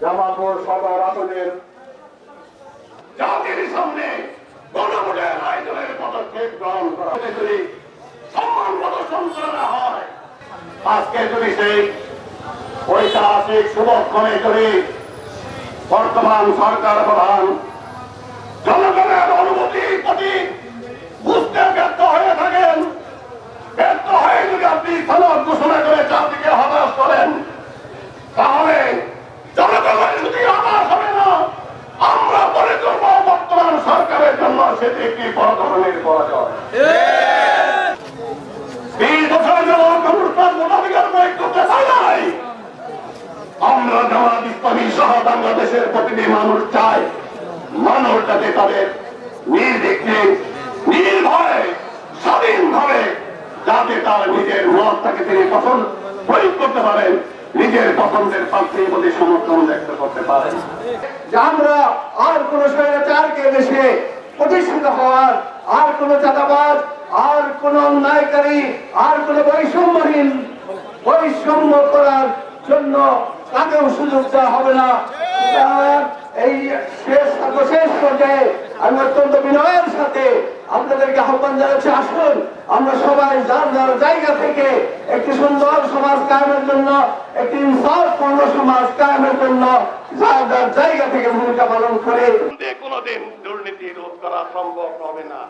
জামালপুর সদর আসনের জাতির সামনে পদক্ষেপ সম্মান প্রদর্শন করা হয়, আজকে যদি সেই ঐতিহাসিক শুভক্ষণে যদি বর্তমান সরকার প্রধান জন্য একটি বড় ধরনের পরাজয়। এই বছর যেমন অনুষ্ঠান মোটাবিকার প্রয়োগ করতে চাই নাই। আমরা জামাত ইসলামী সহ বাংলাদেশের প্রতিটি মানুষ চাই মানুষ যাতে তাদের নির্বিঘ্নে, নির্ভয়ে, স্বাধীনভাবে যাতে তার নিজের মতটাকে তিনি পছন্দ প্রয়োগ করতে পারেন, নিজের পছন্দের প্রার্থীর প্রতি সমর্থন ব্যক্ত করতে পারেন। যে আমরা আর কোন স্বৈরাচারকে দেশে প্রতিষ্ঠিত হওয়ার আর কোন চাঁদাবাজ আর কোন অন্যায়কারী আর কোন বৈষম্যহীন বৈষম্য করার জন্য তাকেও সুযোগ দেওয়া হবে না। এই শেষ সর্বশেষ পর্যায়ে আমি অত্যন্ত বিনয়ের সাথে আপনাদেরকে আহ্বান জানাচ্ছি, আসুন, আমরা সবাই যার যার জায়গা থেকে একটি সুন্দর সমাজ কায়েমের জন্য, একটি ইনসাফপূর্ণ সমাজ কায়েমের জন্য যার যার জায়গা থেকে ভূমিকা পালন করে। কোনোদিন দুর্নীতি রোধ করা সম্ভব হবে না।